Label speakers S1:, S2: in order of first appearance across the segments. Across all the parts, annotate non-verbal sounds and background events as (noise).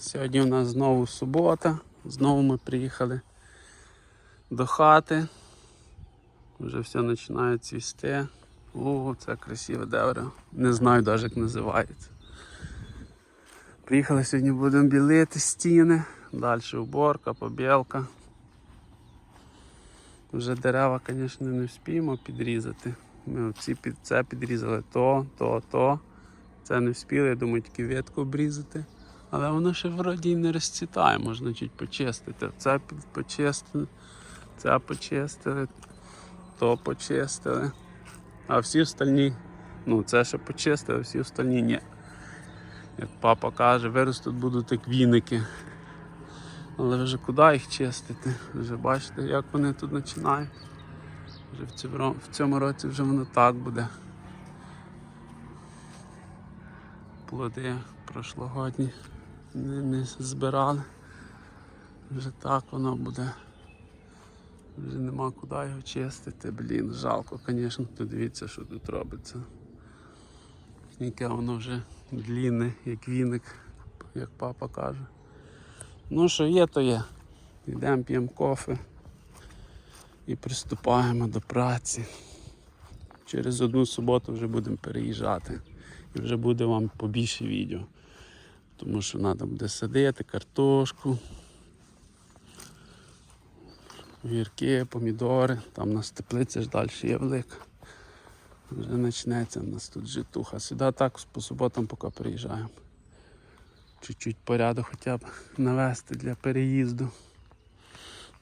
S1: Сьогодні у нас знову субота. Знову ми приїхали до хати. Вже все починає цвісти. О, це красиве дерево. Не знаю навіть як називається. Приїхали сьогодні, будемо білити стіни. Далі уборка, побілка. Вже дерева, звісно, не вспіємо підрізати. Ми оці під це підрізали то, то, то. Це не вспіли, я думаю, тільки ветку обрізати. Але воно ще вроді і не розцвітає, можна чуть почистити. Це почистили, це почистили, то почистили. А всі остальні, ну це ще почистили, а всі остальні ні. Як папа каже, виростуть будуть як віники. Але вже куди їх чистити? Вже бачите, як вони тут починають. Вже в цьому році вже воно так буде. Плоди прошлогодні не збирали. Вже так воно буде. Вже нема куди його чистити. Блін, жалко, звісно, тут дивіться, що тут робиться. Яке воно вже длінне, як віник, як папа каже. Ну, що є, то є. Йдемо, п'ємо кофе і приступаємо до праці. Через одну суботу вже будемо переїжджати. І вже буде вам побільше відео. Тому що треба буде садити картошку, огірки, помідори. Там у нас теплиця ж далі є велика. Вже почнеться у нас тут житуха. Сюди так по суботам поки приїжджаємо. Чуть-чуть порядок хоча б навести для переїзду.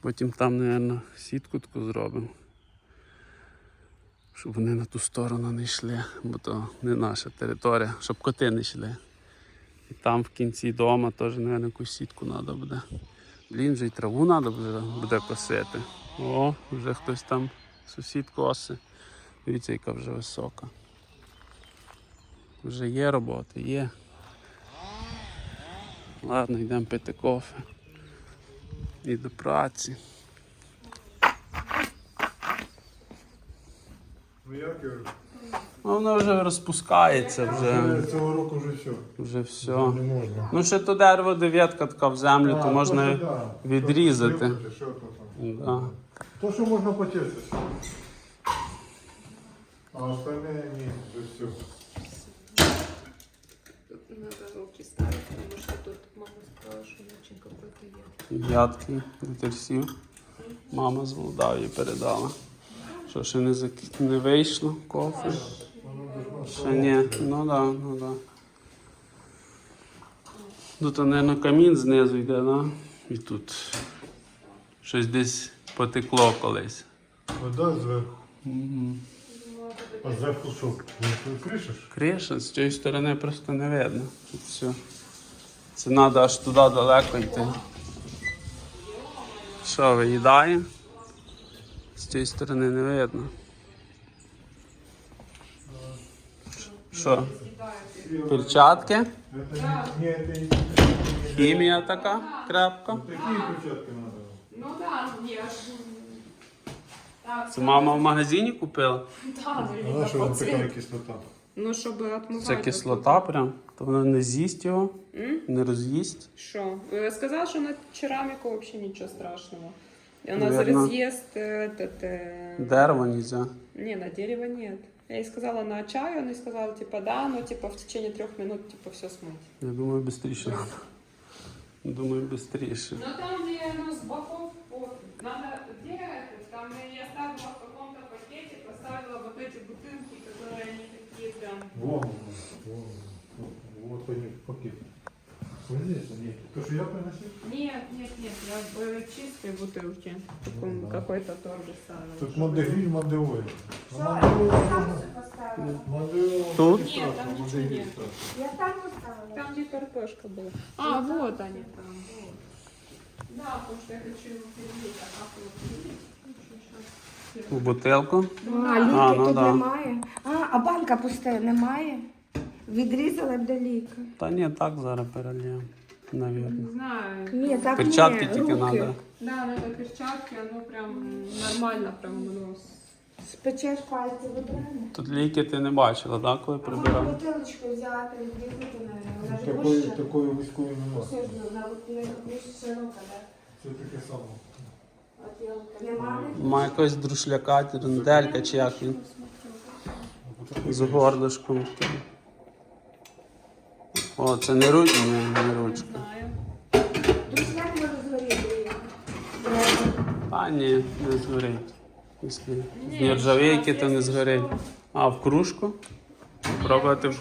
S1: Потім там, мабуть, сітку таку зробимо. Щоб вони на ту сторону не йшли, бо то не наша територія, щоб коти не йшли. І там в кінці дома теж, мабуть, якусь сітку треба буде. Блін, вже й траву треба буде, буде косити. О, вже хтось там сусід коси. Дивіться, яка вже висока. Вже є робота, є. Ладно, йдемо пити кофе. І до праці.
S2: Ну як?
S1: Ну, воно вже розпускається, вже,
S2: Цього року вже все.
S1: вже все.
S2: Не можна.
S1: Ну, ще то дерево дев'ятка така в землю, то можна відрізати.
S2: Що, що то?
S1: Да.
S2: То, що можна почистити. А остальне ні, вже все.
S3: Тут надо руки ставить, потому что тут мама сказала, что очень какой-то яд.
S1: Ядки вітерсів. Мама з Молдавії передала. Що ще не, зак... не вийшло кофе? Ще ні. Ну да, ну да. Тут, мабуть, камін знизу йде, да? І тут щось десь потекло колись.
S2: Вода зверху.
S1: Угу.
S2: А зверху що? Ну, кришиш?
S1: Криша з цієї сторони просто не видно. Тут все. Це треба аж туди далеко йти. Що, виїдає? З цієї сторони не видно. Що? Перчатки?
S2: Это не, не, это не,
S1: Хімія така крепка.
S2: Такі перчатки треба.
S3: Ну да, я ж... Так,
S1: Це мама в магазині купила. (laughs)
S3: да,
S2: А на що вам така кислота?
S3: Ну, щоб отмывать.
S1: Це кислота прям. То вона не з'їсть його,
S3: М?
S1: не роз'їсть.
S3: Что? Э, Сказала, что на керамику вообще ничего страшного. И Она
S1: Наверно.
S3: разъест этот... э,
S1: Дерево нельзя.
S3: Не, на дерево нет. Я ей сказала на чай, она ей сказала, типа, да, но типа в течение трех минут, типа, все смыть.
S1: Я думаю, швидше треба. Думаю, швидше.
S3: Но там, где ну, с боков, вот, надо, где это, там я оставила в каком-то пакете, поставила вот эти бутылки, которые они такие прям...
S2: Во, во, во, вот они пакет. Вот здесь они. То, что я приносил?
S3: Нет, нет, нет, я в э, чистой бутылке, в таком
S2: да.
S3: какой-то торбе ставила.
S2: Тут
S3: чтобы-
S2: Мандегриль, Мандеоль.
S1: Тут?
S3: Нет, там ничего нет.
S4: Я там поставила.
S3: Там, где картошка была. А, вот они там. Вот. Да, потому что я хочу его перелить, а как его перелить? Лучше щас.
S1: У бутилку.
S4: А, ліки
S1: А, ну
S4: тут
S1: да.
S4: немає. А, а банка пуста немає. Відрізала б до ліка.
S1: Та ні, так зараз перельємо, навірно.
S3: Не знаю.
S4: Ні, так
S1: Перчатки
S4: ні,
S1: тільки
S4: руки.
S1: треба.
S3: Да, надо перчатки, оно прям нормально прям оно с-
S4: Спечеш пальці вибрали.
S1: Тут ліки ти не бачила, так, коли
S4: А можна
S1: прибирав?
S4: бутилочку взяти, відрізати на вона ж
S2: Такої,
S4: вища.
S2: такої вузької нема.
S4: Все ж, на на більш широка, так.
S2: Це таке саме.
S4: От ялка. Нема?
S1: Має якогось друшляка, ренделька чи як він. З горлишком. О, це не ручка, не, не ручка.
S3: Знаю.
S4: Тут як може згоріти?
S1: А ні, не згорить. Якщо з то не згорить. А в кружку? Пробувати.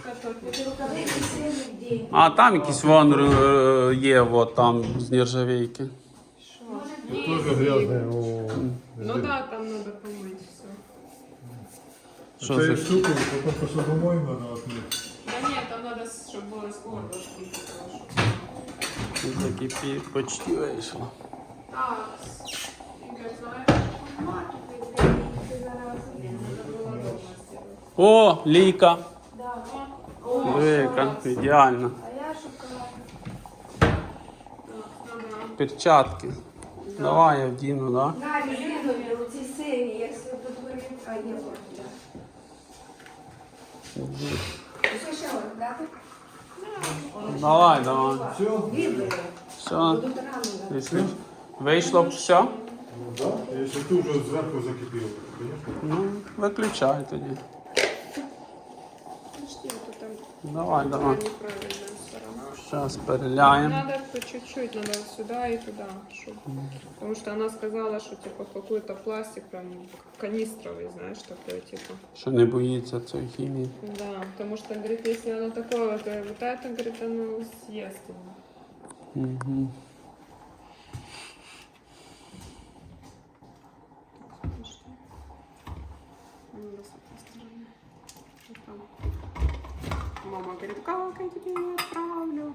S1: А там якийсь вон е, є, от там з
S2: грязне. О,
S3: Ну да, там надо помыть все.
S1: Що
S2: Цією
S1: за
S2: потім посудомою треба отмити.
S3: Да нет, там надо, чтобы было с горлышки.
S1: закипі почти вийшло.
S3: Так, Игорь, знаешь,
S4: Нема тут відкриється зараз.
S3: надо было дома сделать.
S1: О, ліка.
S4: Да.
S3: О,
S1: Ліка, ідеально.
S4: А я шукала.
S3: так, надо.
S1: Перчатки. Давай я вдіну, да?
S4: На резинові, оці сині, якщо тут горить, а є да?
S1: Давай, давай.
S2: Все?
S4: Вибери.
S1: Все.
S4: Будуть рано.
S1: Якщо вийшло б все,
S2: Ну, да. Якщо ти вже зверху закипіло, звісно.
S1: ну виключай тоді.
S3: Там
S1: Давай, давай.
S3: сторона.
S1: Зараз переляємо.
S3: Надо по чуть-чуть, надо сюда и туда. чтоб- Потому что она сказала, что типа какой-то пластик прям канистровый, знаешь, такой типа.
S1: Що не боїться цієї хімії.
S3: Да, потому что, говорит, если оно такое, вот, э, вот это, говорит, оно съест его.
S1: Угу.
S3: Подожди. Мама говорит, как я тебе ее отправлю?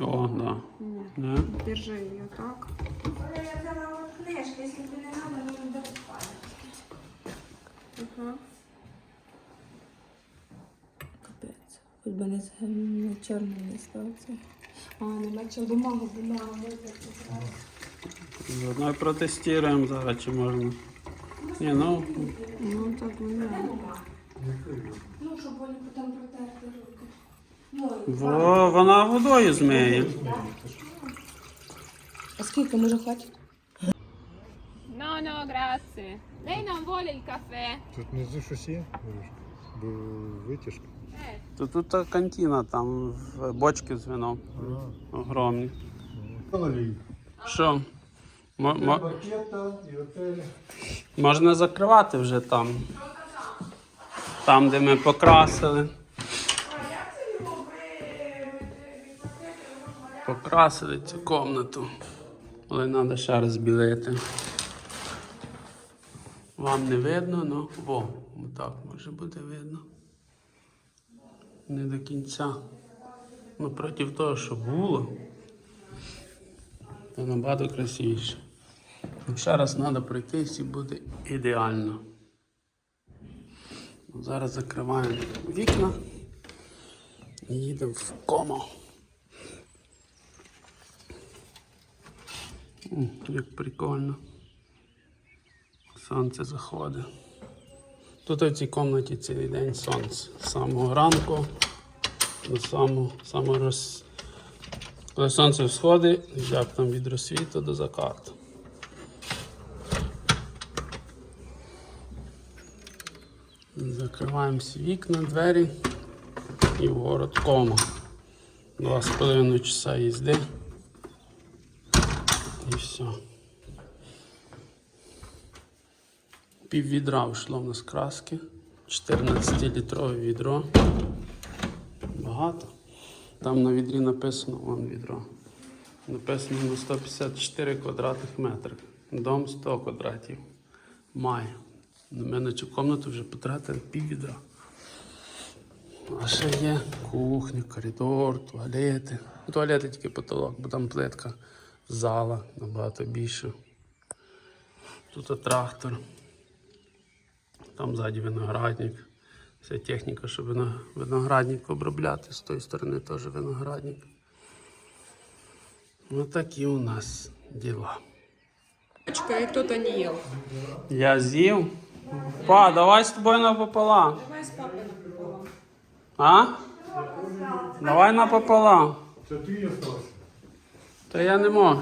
S1: О, да.
S3: Нет,
S1: Не?
S3: держи ее так.
S4: Я взяла книжки, тобі не треба, мені буде
S3: Ага.
S4: Капець. Хоч би не, з- не чорним не стався. А, нема чим бумагу, бумагу.
S1: Заодно і протестуємо зараз, чи можна. Ні, ну,
S3: Ну, так не
S4: Ну, щоб вони потім протерти руки. Ну,
S1: во, вона водою змиє.
S4: А скільки може хватить?
S3: No, no, grazie. Lei non vuole il caffè?
S2: Тут внизу щось є? Бо витяжка.
S3: Eh,
S1: То тут та кантина, там в- бочки з вином огромні.
S2: Налій.
S1: Що?
S2: І отель.
S1: можна закривати вже там. Там, де ми покрасили. Покрасили цю комнату. Але треба ще раз білити. Вам не видно, ну во, так може буде видно. Не до кінця. Ну, проти того, що було, то набагато красивіше. Ще раз треба пройтись і буде ідеально. Зараз закриваємо вікна і їдемо в комо. Як прикольно. Сонце заходить. Тут в цій кімнаті цілий день сонце. З самого ранку до самого, самого роз... Коли сонце всходить, як там від розсвіту до закату. Закриваємо всі вікна, двері і в город кома. Два з половиною часа їзди. І все. Пів відра вийшло в нас краски. 14-літрове відро. Багато. Там на відрі написано вон відро. Написано на 154 квадратних метрів. Дом 100 квадратів. Має. Ми на цю кімнату вже потратили пів відра. А ще є кухня, коридор, туалети. Ну, Туалети тільки потолок, бо там плитка, зала набагато більше. Тут трактор. Там ззаді виноградник. Вся техніка, щоб виноградник обробляти. З тої сторони теж виноградник. Ось такі у нас діла.
S3: Кто-то не ел.
S1: Я з'їв. Па, давай з тобою напополам.
S3: Давай с папой напополам.
S1: А? Давай напополам.
S2: Це ти остався?
S1: Та я не можу.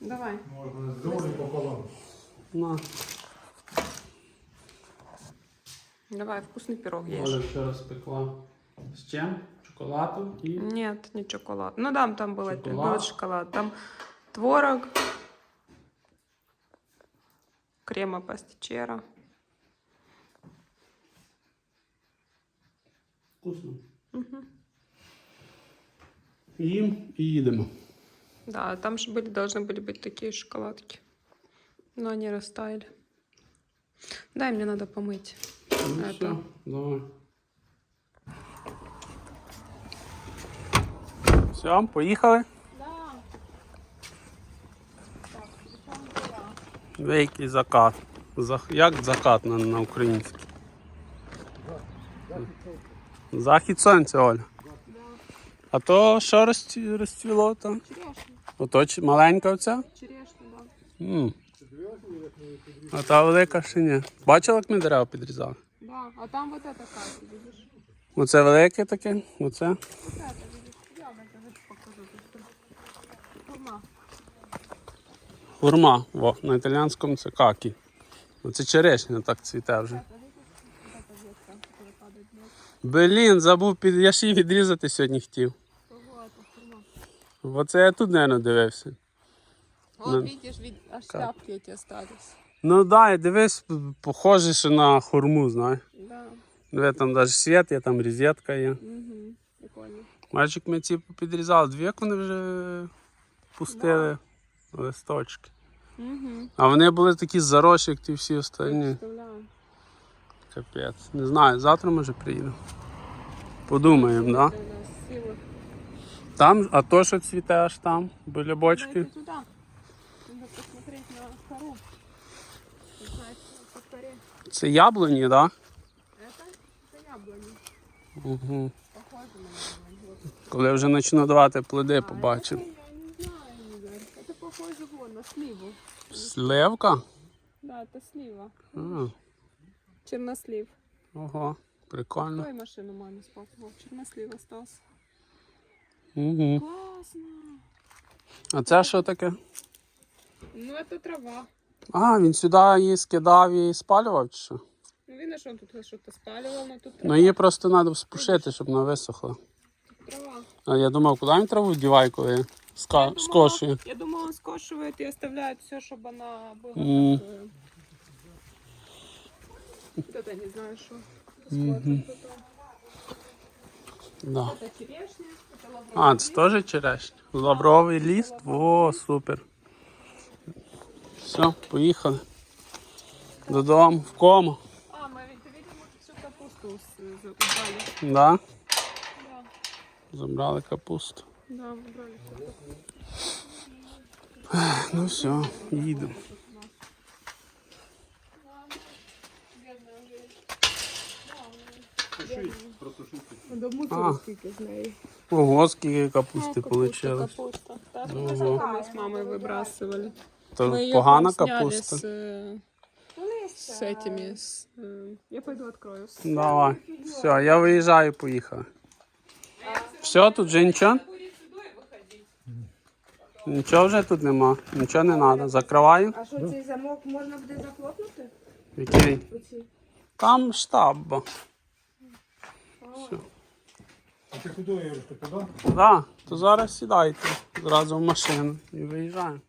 S3: Давай.
S2: Можна з долі пополам.
S1: На.
S3: Давай, вкусный пирог
S1: Оля вчора спекла. З чим? Шоколадом і.
S3: Нет, не шоколад. Ну да, там было
S1: Шоколад.
S3: был шоколад. Там творог, крема пастичера.
S1: Вкусно. Їм і їдемо.
S3: Да, там же были, должны были быть такие шоколадки. Но они растаяли. Дай, мне надо помыть.
S1: Ну,
S3: Это.
S1: все, давай. Все, поїхали? Який закат. Як закат на, на українській? Захід сонця, Оля. А то що розцвіло там?
S3: Черешня.
S1: Ото маленька оця?
S3: Черешня, да.
S1: А та велика ще ні. Бачила, як ми дерева підрізали?
S3: Да, а там вот как, видишь?
S1: Оце велике таке, оце.
S3: Вот это,
S1: Гурма. Во, на італіянському це какі. Оце черешня так цвіте вже. Блін, забув під. Я ще й відрізати сьогодні хотів.
S3: Форма?
S1: Оце я тут, мабуть, дивився.
S3: Вот
S1: Ну.
S3: видишь, вид... аж шляпки эти остались.
S1: Ну так, да, дивись, похоже, що на хурму, знаєш.
S3: Да.
S1: Диви, там навіть світ є, там розетка є.
S3: Угу. Прикольно.
S1: Бачиш, ми ці підрізали, дві як вони вже пустили листочки.
S3: Угу.
S1: А вони були такі заросші, як ті всі остальні.
S3: Представляю.
S1: Капець. Не знаю, завтра може приїду. Подумаємо, да?
S3: Это у нас силы.
S1: Там, а то, що цвіте аж там, біля бочки.
S3: Дайте туда. Надо посмотреть на кору. Узнать по коре.
S1: Це яблуні, так? Да?
S3: Это, это яблони.
S1: Угу.
S3: Похоже на яблони. Вот.
S1: Коли вже почну давати плоди,
S3: А,
S1: побачимо.
S3: на сливу.
S1: Сливка?
S3: Да, это слива.
S1: А,
S3: Чернослив.
S1: ого, прикольно.
S3: Ой, машину маме с папой. Вот, чернослив остался.
S1: Угу.
S3: Классно.
S1: А це що таке?
S3: Ну, это трава.
S1: А, він сюди її скидав і спалював чи що?
S3: Ну, что он тут что-то спаливал, но тут
S1: Ну її просто треба спушити, щоб вона висохла.
S3: трава.
S1: А я думав, куди він траву діває, коли ска...
S3: думала-
S1: скошує.
S3: Я думала, он скошивает и оставляет все, чтобы она была
S1: М.
S3: такое. Вот это не знаю, что.
S1: Мгм. Да.
S3: Это черешня, это лавровый
S1: А, це теж черешня. Лавровий ліст. О, супер. Все, поїхали. Додому, в кому.
S3: А, мы ведь, видимо, всю капусту с- з- убрали.
S1: Да?
S3: Да,
S1: Забрали капусту.
S3: да, убрали.
S1: Ну все, їдемо.
S3: До
S1: А.
S3: мусору скільки з неї.
S1: Ого, скільки капусти
S3: капуста,
S1: вийшло.
S3: капуста. Да,
S1: Ого.
S3: сколько мы с мамой выбрасывали.
S1: То
S3: Мы её
S1: погана
S3: там сняли
S1: капуста.
S3: С, э, с этими. С, э, я пойду открою.
S1: Давай. Все, я виїжджаю, поїхали. Все, тут же нічого? Нічого вже тут нема. Нічого не треба. Закриваю.
S4: А що цей замок можна буде захлопнути?
S1: Який?
S4: Оці.
S1: Там штаб. бо.
S2: А ти куди, Юрочка, туди?
S1: Так, то зараз сідайте зразу в машину і виїжджаємо.